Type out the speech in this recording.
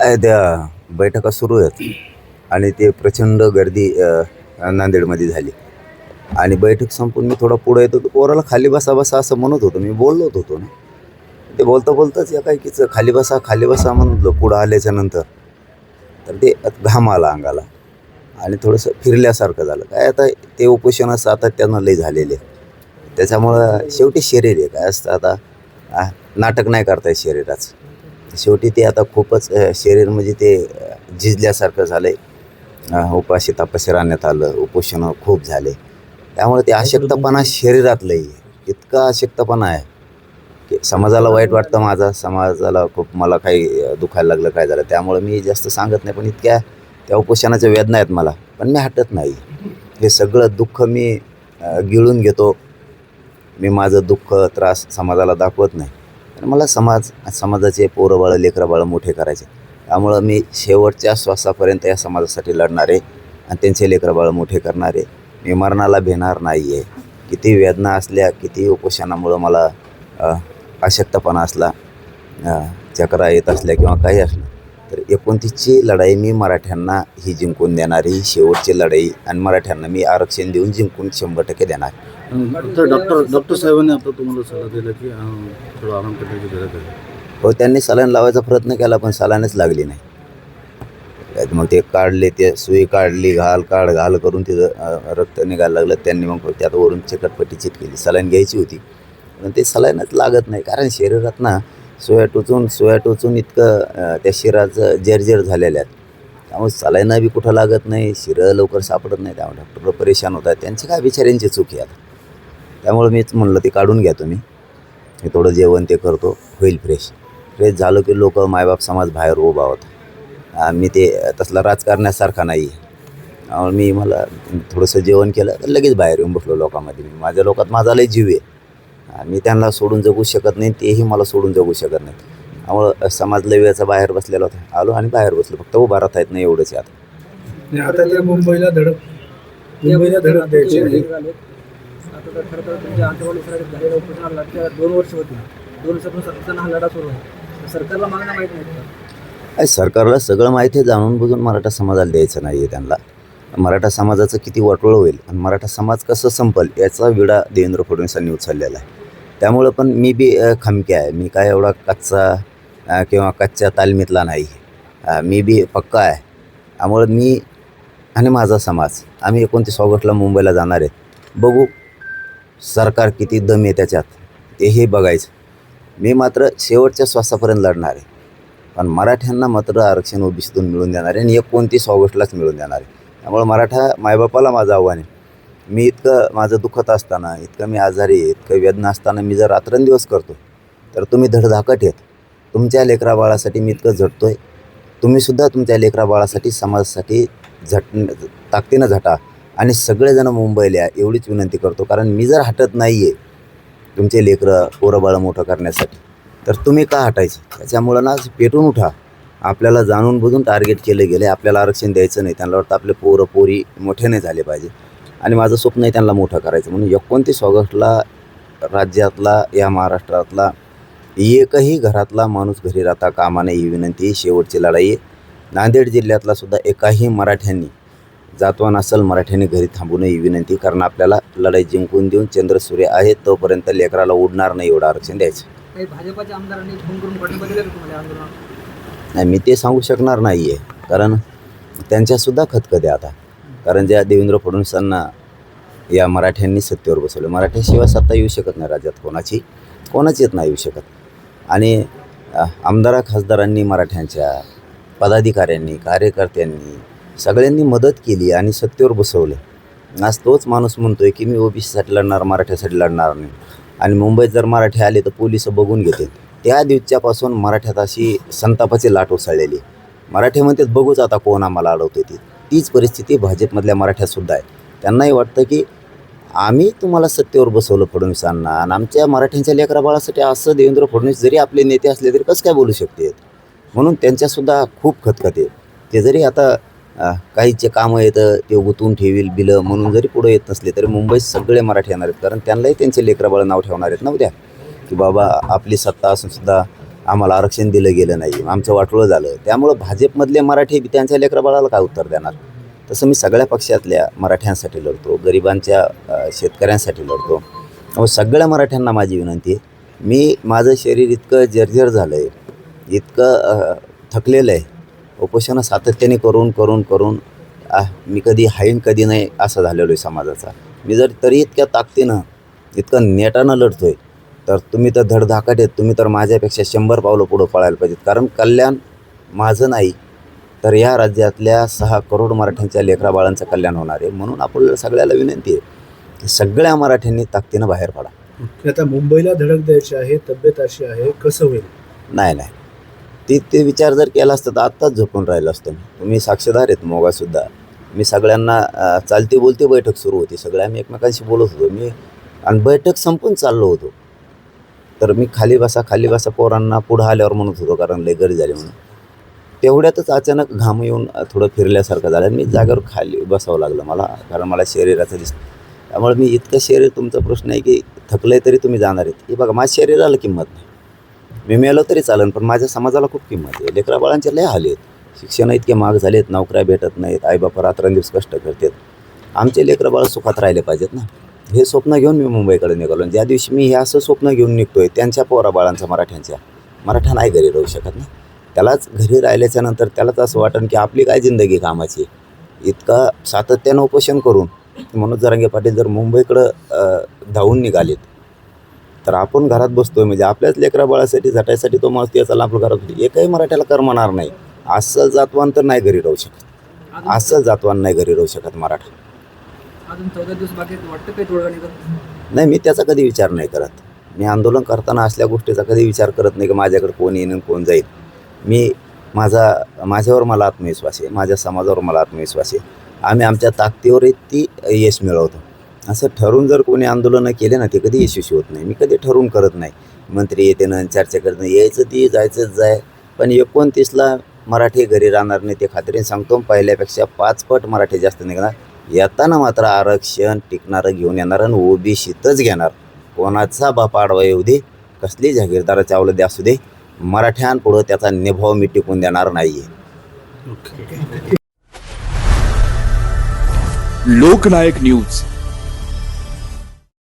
आहे त्या बैठका सुरू आहेत. आणि ते प्रचंड गर्दी नांदेडमध्ये झाली. आणि बैठक संपून मी थोडा पुढे येतो पोराला खाली बसा बसा असं म्हणत होतो. मी बोललोच होतो ना. ते बोलता बोलताच या काहीकीचं खाली बसा खाली बसा म्हणलं पुढं आल्याच्यानंतर. तर ते घाम आला अंगाला. आणि थोडंसं फिरल्यासारखं झालं. काय आता ते उपोषण सातत्यानं लय झालेले. त्याच्यामुळं शेवटी शरीर आहे. काय असतं आता? नाटक नाही करता येत शरीराचं. शेवटी ते आता खूपच शरीर म्हणजे ते झिजल्यासारखं झालं आहे उपाशी तापाशी राहण्यात आलं उपोषणं खूप झाले. त्यामुळे ते अशक्तपणा शरीरातलंही इतका अशक्तपणा आहे की समाजाला वाईट वाटतं माझा समाजाला खूप मला काही दुखायला लागलं काय झालं त्यामुळे मी जास्त सांगत नाही पण इतक्या त्या उपोषणाच्या वेदना आहेत मला पण मी हटत नाही. हे सगळं दुःख मी गिळून घेतो. मी माझं दुःख त्रास समाजाला दाखवत नाही. तर मला समाज समाजाचे पोरं बाळं लेकरं बाळं मोठे करायचे. त्यामुळं मी शेवटच्या श्वासापर्यंत या समाजासाठी लढणारे आणि त्यांचे लेकरं बाळं मोठे करणारे. मी मरणाला भेणार नाही आहे किती वेदना असल्या किती उपोषणामुळं मला अशक्तपणा असला चक्र चक्रा येत असल्या किंवा काही असलं तर एकोणतीसची लढाई मी मराठ्यांना ही जिंकून देणार ही शेवटची लढाई आणि मराठ्यांना मी आरक्षण देऊन जिंकून शंभर टक्के देणार. तर डॉक्टर डॉक्टर साहेबांनी आता तुम्हाला सल्ला दिला की अं, थोडं आराम करण्याची गरज आहे. हो त्यांनी सलाईन लावायचा प्रयत्न केला पण सलाईनच लागली नाही. त्यात मग ते काढले ते सुई काढली घाल काढ घाल करून तिथं रक्त निघायला लागलं. त्यांनी मग त्यात वरून चिकटपट्टी चिटकेली सलाईन घ्यायची होती. पण ते सलाईनच लागत नाही. कारण शरीरात ना सोया टोचून सोया टोचून इतकं अ, त्या शिराचं जर्जर झालेल्या आहेत. त्यामुळे सलाईना बी कुठं लागत नाही शिरं लवकर सापडत नाही त्यामुळे डॉक्टर परेशान होतात. त्यांची काय बिचाऱ्यांची चूक आहे आता? त्यामुळं मीच म्हणलं ते काढून घ्या तुम्ही. हे थोडं जेवण ते करतो होईल फ्रेश फ्रेश झालं की लोक मायबाप समाज बाहेर उभा होता. मी ते तसला राजकारण्यासारखा नाही आहे. त्यामुळे मी मला थोडंसं जेवण केलं तर लगेच बाहेर येऊन बसलो लोकांमध्ये. मी माझ्या लोकात माझा लय जीव आहे. मी त्यांना सोडून जगू शकत नाही तेही मला सोडून जगू शकत नाही. त्यामुळं समाज लय बाहेर बसलेला होता. आलो आणि बाहेर बसलो. फक्त उभा राहता येत नाही एवढंच आता. आता त्या मुंबईला धडक मुंबईला धडक द्यायची आहे तर खरं तर तुमच्या अंतर्वाली झालेल्या उपोषणाला त्या दोन वर्ष होती. दोन वर्षातून सातत्यानं हा लढा सुरू आहे. सरकारला मागणं माहीत नाही का? सरकारला सगळं माहिती आहे जाणून बुजून मराठा समाजाला द्यायचं नाही आहे त्यांना. मराठा समाजाचं किती वाटोळं होईल आणि मराठा समाज कसं संपल याचा विडा देवेंद्र फडणवीसांनी उचललेला आहे. त्यामुळं पण मी बी खमके आहे. मी काय एवढा कच्चा किंवा कच्च्या तालमीतला नाही. मी बी पक्का आहे. त्यामुळं मी आणि माझा समाज आम्ही एकोणतीस ऑगस्टला मुंबईला जाणार आहेत. बघू सरकार किती दम आहे त्याच्यात? तेही बघायचं. मी मात्र शेवटच्या श्वासापर्यंत लढणार आहे. पण मराठ्यांना मात्र आरक्षण ओबीसीतून मिळून देणार आहे आणि एकोणतीस ऑगस्टलाच मिळून देणार आहे. त्यामुळे मराठा मायबापाला माझं आव्हान आहे. मी इतकं माझं दुखत असताना इतकं मी आजारी आहे इतकं वेदना असताना मी जर रात्रंदिवस करतो तर तुम्ही धडधाकट येत. तुमच्या लेकरा बाळासाठी मी इतकं झटतो आहे तुम्हीसुद्धा तुमच्या लेकरा बाळासाठी समाजासाठी झट ताकदीनं झटा. आणि सगळेजण मुंबईला एवढीच विनंती करतो कारण मी जर हटत नाही आहे तुमचे लेकरं पोरंबाळं मोठं करण्यासाठी तर तुम्ही का हटायचं? त्याच्यामुळं ना पेटून उठा. आपल्याला जाणून बुजून टार्गेट केलं गेलं आहे आपल्याला आरक्षण द्यायचं नाही त्यांना वाटतं आपले पोरं पोरी मोठे नाही झाले पाहिजे. आणि माझं स्वप्न आहे त्यांना मोठं करायचं म्हणून एकोणतीस ऑगस्टला राज्यातला या महाराष्ट्रातला एकही घरातला माणूस घरी राहता कामा नये ही विनंती ही शेवटची लढाई आहे. नांदेड जिल्ह्यातला सुद्धा एकाही मराठ्यांनी जातवान असेल मराठ्यांनी घरी थांबू नये ही विनंती. कारण आपल्याला लढाई जिंकून देऊन चंद्रसूर्य आहेत तोपर्यंत लेकराला उडणार नाही एवढं आरक्षण द्यायचं. भाजपाच्या आमदारांनी फोन करून नाही मी ते सांगू शकणार नाही आहे कारण त्यांच्यासुद्धा खतखत आहे आता. कारण ज्या देवेंद्र फडणवीसांना या मराठ्यांनी सत्तेवर बसवलं. मराठ्याशिवाय सत्ता येऊ शकत नाही राज्यात कोणाची. कोणाचीच नाही येऊ शकत. आणि आमदारा खासदारांनी मराठ्यांच्या पदाधिकाऱ्यांनी कार्यकर्त्यांनी सगळ्यांनी मदत केली आणि सत्तेवर बसवलं. आज तोच माणूस म्हणतो आहे की मी ओबीसीसाठी लढणार मराठ्यासाठी लढणार नाही. आणि मुंबईत जर मराठी आले तर पोलीस बघून घेतील. त्या दिवसापासून मराठ्यात अशी संतापाची लाट उसळलेली आहे. मराठी म्हणतात बघूच आता कोण आम्हाला अडवते ती. तीच परिस्थिती भाजपमधल्या मराठ्यातसुद्धा आहे. त्यांनाही वाटतं की आम्ही तुम्हाला सत्तेवर बसवलं फडणवीसांना आणि आमच्या मराठ्यांच्या लेकरा बाळासाठी असं देवेंद्र फडणवीस जरी आपले नेते असले तरी कसं काय बोलू शकते? म्हणून त्यांच्यासुद्धा खूप खतखत आहे. ते जरी आता काहीचे कामं येतं ते गुंतवून ठेवील बिलं म्हणून जरी पुढे येत नसले तरी मुंबईत सगळे मराठी येणार आहेत. कारण त्यांनाही त्यांचे लेकराबाळ नाव ठेवणार आहेत ना उद्या. की बाबा आपली सत्ता असूनसुद्धा आम्हाला आरक्षण दिलं गेलं नाही. आमचं वाटोळं झालं. त्यामुळं भाजपमधले मराठी त्यांच्या लेकराबाळाला काय उत्तर देणार? तसं मी सगळ्या पक्षातल्या मराठ्यांसाठी लढतो गरिबांच्या शेतकऱ्यांसाठी लढतो. व सगळ्या मराठ्यांना माझी विनंती आहे. मी माझं शरीर इतकं जर्जर झालं आहे इतकं थकलेलं आहे उपोषणं सातत्याने करून करून करून आ, मी कधी हाईन कधी नाही असं झालेलो आहे समाजाचा. मी जर तरी इतक्या ताकदीनं इतकं नेटानं लढतो आहे तर तुम्ही तर धडधाकट आहेत तुम्ही तर माझ्यापेक्षा शंभर पावलं पुढं पळायला पाहिजेत. कारण कल्याण माझं नाही तर या राज्यातल्या सहा करोड मराठ्यांच्या लेकरा बाळांचं कल्याण होणार आहे म्हणून आपल्याला सगळ्याला विनंती आहे की सगळ्या मराठ्यांनी ताकदीनं बाहेर पडा. आता मुंबईला धडक द्यायची आहे तब्येत अशी आहे कसं होईल? नाही नाही. ती ते विचार जर केला असतं तर आत्ताच झोपून राहिलं असतं मी. तुम्ही साक्षीदार आहेत मोगासुद्धा. मी सगळ्यांना चालती बोलती बैठक सुरू होती. सगळ्या आम्ही एकमेकांशी बोलत होतो. मी आणि बैठक संपून चाललो होतो. तर मी खाली बसा खाली बसा पोरांना पुढं आल्यावर म्हणत होतो कारण लय गरी झाली म्हणून. तेवढ्यातच अचानक घाम येऊन थोडं फिरल्यासारखं झालं आणि मी जागेवर खाली बसावं लागलं मला कारण मला शरीराचं दिसतं त्यामुळे मी इतकं शरीर तुमचा प्रश्न आहे की थकलं आहे तरी तुम्ही जाणार आहेत. हे बघा माझ्या शरीराला किंमत नाही. मी मेलो तरी चालेल पण माझ्या समाजाला खूप किंमत आहे. लेकरा बाळांचे लय हाल आहेत. शिक्षण इतके महाग झालेत नोकऱ्या भेटत नाहीत आईबापा रात्रंदिवस कष्ट करतात. आमचे लेकरं बाळ सुखात राहिले पाहिजेत ना. हे स्वप्न घेऊन मी मुंबईकडे निघालो ज्या दिवशी मी हे असं स्वप्न घेऊन निघतोय त्यांच्या पोरा बाळांचा मराठ्यांच्या. मराठा नाही घरी राहू शकत ना. त्यालाच घरी राहिल्याच्या नंतर त्यालाच असं वाटन की आपली काय जिंदगी कामाची? इतका सातत्यानं उपोषण करून मनोज जरांगे पाटील जर मुंबईकडं धावून निघालेत तर आपण घरात बसतोय म्हणजे आपल्याच लेकरा बाळासाठी झटायसाठी तो माणूस त्याचा आपल्या घरात होती. एकही मराठ्याला करमणार नाही. असं जातवान तर नाही घरी राहू शकत. असं जातवान नाही घरी राहू शकत मराठा. नाही मी त्याचा कधी विचार नाही करत. मी आंदोलन करताना असल्या गोष्टीचा कधी विचार करत नाही की माझ्याकडे कोण येईन आणि कोण जाईल. मी माझा माझ्यावर मला आत्मविश्वास आहे माझ्या समाजावर मला आत्मविश्वास आहे. आम्ही आमच्या ताकदीवर ती यश मिळवतो. असं ठरवून जर कोणी आंदोलनं केले ना ते कधी यशस्वी होत नाही. मी कधी ठरवून करत नाही. मंत्री येते ना चर्चा करत नाही. यायचं ती जायचंच जाय. पण एकोणतीसला मराठी घरी राहणार नाही ते खात्रीने सांगतो. पहिल्यापेक्षा पाच पट मराठी जास्त निघणार. येताना मात्र आरक्षण टिकणारं घेऊन येणार आणि ओबीसीतच घेणार. कोणाचा बाप आडवा येऊ दे कसली जागीरदाराच्या अवलंदी असू दे मराठ्यांपुढं त्याचा निभाव मी टिकून देणार नाही आहे ओके. लोकनायक न्यूज.